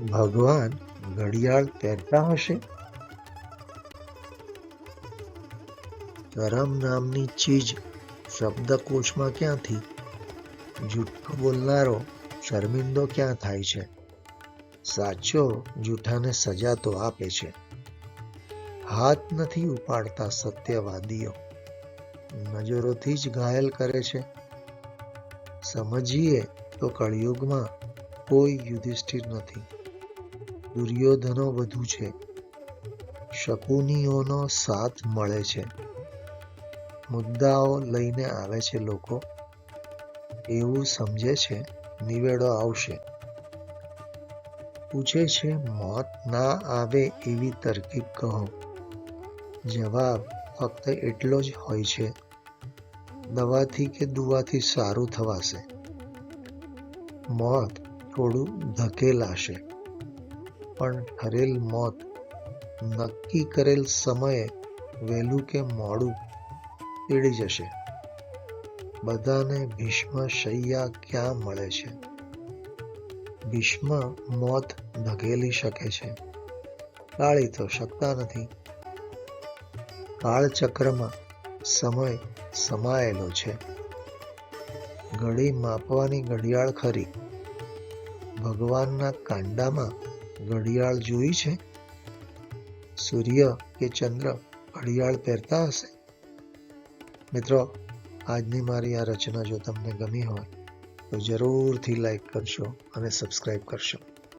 ભગવાન ઘડિયાળ પહેરતા હશે? કરમ નામની ચીજ શબ્દકોશમાં ક્યાંથી? જૂઠું બોલનારો શર્મિંદો ક્યાં થાય છે? સાચો જૂઠાને સજા તો આપે છે. હાથ નથી ઉપાડતા સત્યવાદીઓ. નજરોથી જ ઘાયલ કરે છે. સમજીએ તો કળિયુગમાં કોઈ યુધિષ્ઠિર નથી. દુર્યોધનો વધુ છે. શકુનીઓનો સાથ મળે છે. મુદ્દાઓ લઈને આવે છે લોકો. એવું સમજે છે, નિવેડો આવશે. પૂછે છે, મોત ના આવે એવી તરકીબ કહો. જવાબ ફક્ત એટલો જ હોય છે, દવાથી કે દુવાથી સારું થવાશે. મોત થોડું ધકેલાશે. પણ ઠરેલ મોત નક્કી કરેલ સમયે વહેલું કે મોડું તેડી જશે. બધાને ભીષ્મ શૈયા ક્યાં મળે છે? ભીષ્મ મોત ધકેલી શકે છે. ટાળી તો શકતા નથી. કાળચક્રમાં સમય સમાયેલો છે. ઘડી માપવાની ઘડિયાળ ખરી. ભગવાનના કાંડામાં ઘડિયાળ જોઈ છે? સૂર્ય કે ચંદ્ર ઘડિયાળ પહેરતા હશે? મિત્રો, આજની મારી આ રચના જો તમને ગમી હોય, તો જરૂરથી લાઈક કરશો અને સબસ્ક્રાઈબ કરશો.